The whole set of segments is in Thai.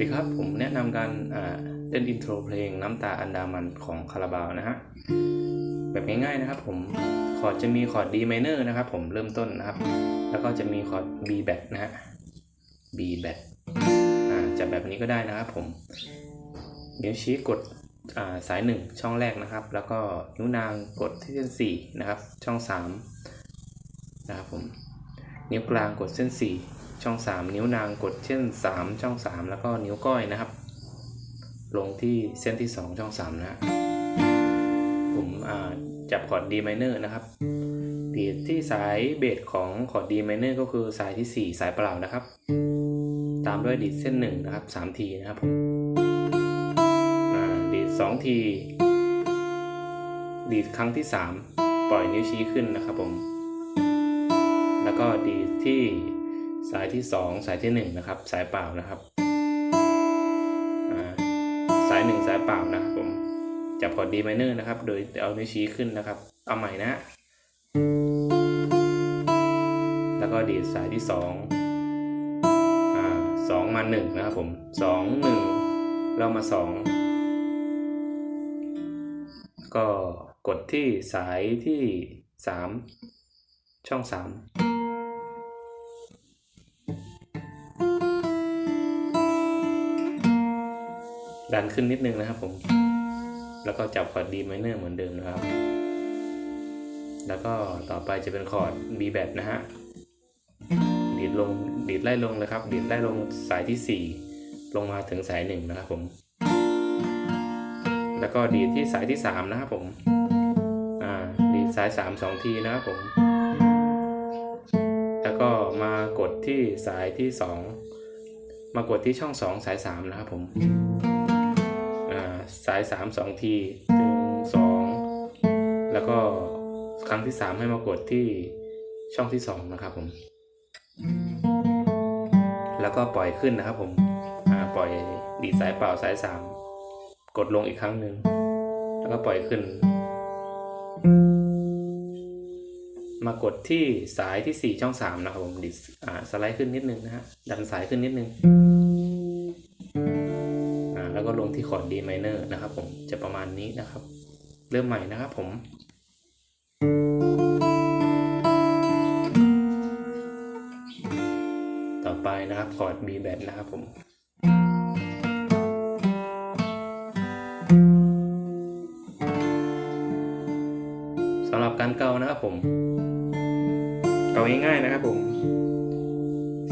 นะครับ ผมแนะนำการเล่นอินโทรเพลงน้ำตาอันดามันของคาราบาวนะฮะ แบบง่ายๆนะครับผมคอร์ดจะมีคอร์ด D minor นะครับผมเริ่มต้นนะครับ แล้วก็จะมีคอร์ด B bat นะฮะ B bat อ่าจะแบบนี้ก็ได้นะครับผมนิ้วชี้กดาสายหนึ่งช่องแรกนะครับ แล้วก็นิ้วนางกดที่เส้นสี่นะครับ ช่องสามนะครับผม นิ้วกลางกดเส้นสี่ ช่องสามนิ้วนางกดเส้นสามช่องสามแล้วก็นิ้วก้อยนะครับ ลงที่เส้นที่สองช่องสามนะผมจับคอร์ด D minor นะครับดีดที่สายเบสของคอร์ด D minor ก็คือสายที่สี่สายเปล่านะครับ ตามด้วยดีดเส้นหนึ่งนะครับสามทีนะครับผมดีดสองที ดีดครั้งที่สามปล่อยนิ้วชี้ขึ้นนะครับผม แล้วก็ดีดที่ สายที่ 2 สายที่1นะครับ สายเปล่านะครับสาย 1 สายเปล่านะครับผมจับคอร์ดดีไมเนอร์นะครับ โดยเอานิ้วชี้ขึ้นนะครับ เอาใหม่นะ แล้วก็ดีดสายที่ 2อ่าสองมา1นะครับผม2 1 เรามา 2 ก็กดที่สายที่ 3 ช่อง 3 ดันขึ้นนิดนึงนะครับผม แล้วก็จับคอร์ด D minor เหมือนเดิมนะครับ แล้วก็ต่อไปจะเป็นคอร์ด B bat นะฮะ ดีดลง ดีดไล่ลงเลยครับ ดีดไล่ลงสายที่ 4 ลงมาถึงสาย 1 นะครับผม แล้วก็ดีดที่สายที่ 3 นะครับผม อ่า ดีดสาย 3 2 ทีนะครับผม แล้วก็มากดที่สายที่ 2 มากดที่ช่อง 2 สาย 3 นะครับผม อ่าสาย3 2ทีถึง2แล้วก็ครั้งที่3ให้มากดที่ช่องที่2นะครับผม แล้วก็ปล่อยขึ้นนะครับผมปล่อยดีสายเปล่าสายสามกดลงอีกครั้งหนึ่งแล้วก็ปล่อยขึ้น มากดที่สายที่สี่ช่องสามนะครับผมดีดอ่าสไลด์ขึ้นนิดนึงนะฮะดันสายขึ้นนิดนึงอ่า แล้วก็ลงที่คอร์ด D minor นะครับผมจะประมาณนี้นะครับ เริ่มใหม่นะครับผม ต่อไปนะครับคอร์ด B bat นะครับผมสำหรับการเกานะครับผม เกาง่ายๆนะครับผม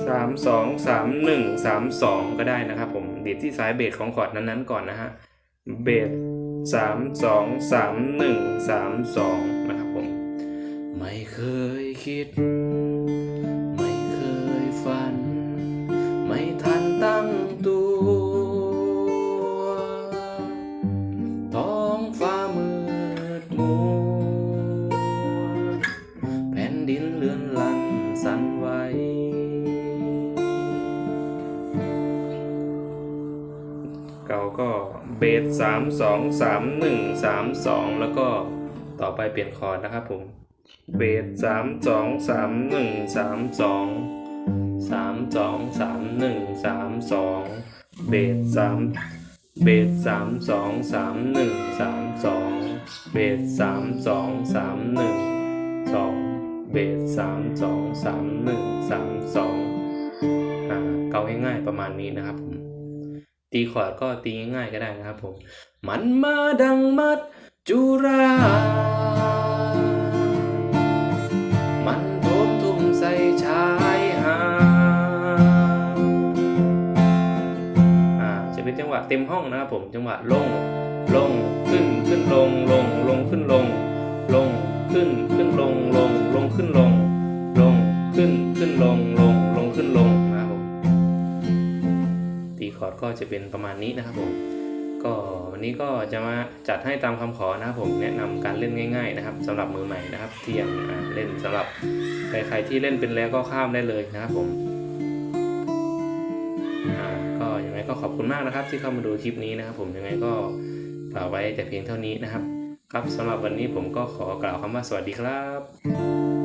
สามสองสามหนึ่งสามสองก็ได้นะครับผมดีดที่สายเบสของคอร์ดนั้นๆก่อนนะฮะเบสสามสองสามหนึ่งสามสองนะครับผม ไม่เคยคิด ก็เบสสามสองสามหนึ่งสามสองแล้วก็ต่อไปเปลี่ยนคอร์ดนะครับผมเบสสามสองสามหนึ่งสามสองสามสองสามหนึ่งสามสองเบสสามเบสสามสองสามหนึ่งสามสองเบสสามสองสามหนึ่งสองเบสสามสองสามหนึ่งสามสองอ่าเกาง่ายๆประมาณนี้นะครับผม ตีคอร์ดก็ตีง่ายๆก็ได้นะครับผม มันมาดังมัดจุรามันทบทุ่มใส่ชายหาดอ่าจะเป็นจังหวะเต็มห้องนะครับผมจังหวะลงลงขึ้นขึ้นลงลงลงขึ้นลง ลงขึ้นขึ้นลงลงลงขึ้นลง ลงขึ้นขึ้นลงลง อร์ดก็จะเป็นประมาณนี้นะครับผมก็วันนี้ก็จะมาจัดให้ตามคำขอนะครับผมแนะนำการเล่นง่าย ๆ นะครับสำหรับมือใหม่นะครับที่ยังเล่นสำหรับใครๆที่เล่นเป็นแล้วก็ข้ามได้เลยนะครับผมก็ยังไงก็ขอบคุณมากนะครับ ที่เข้ามาดูคลิปนี้นะครับ ผมยังไงก็ฝากไว้แต่เพียงเท่านี้นะครับ ครับสำหรับวันนี้ผมก็ขอกล่าวคำว่าสวัสดีครับ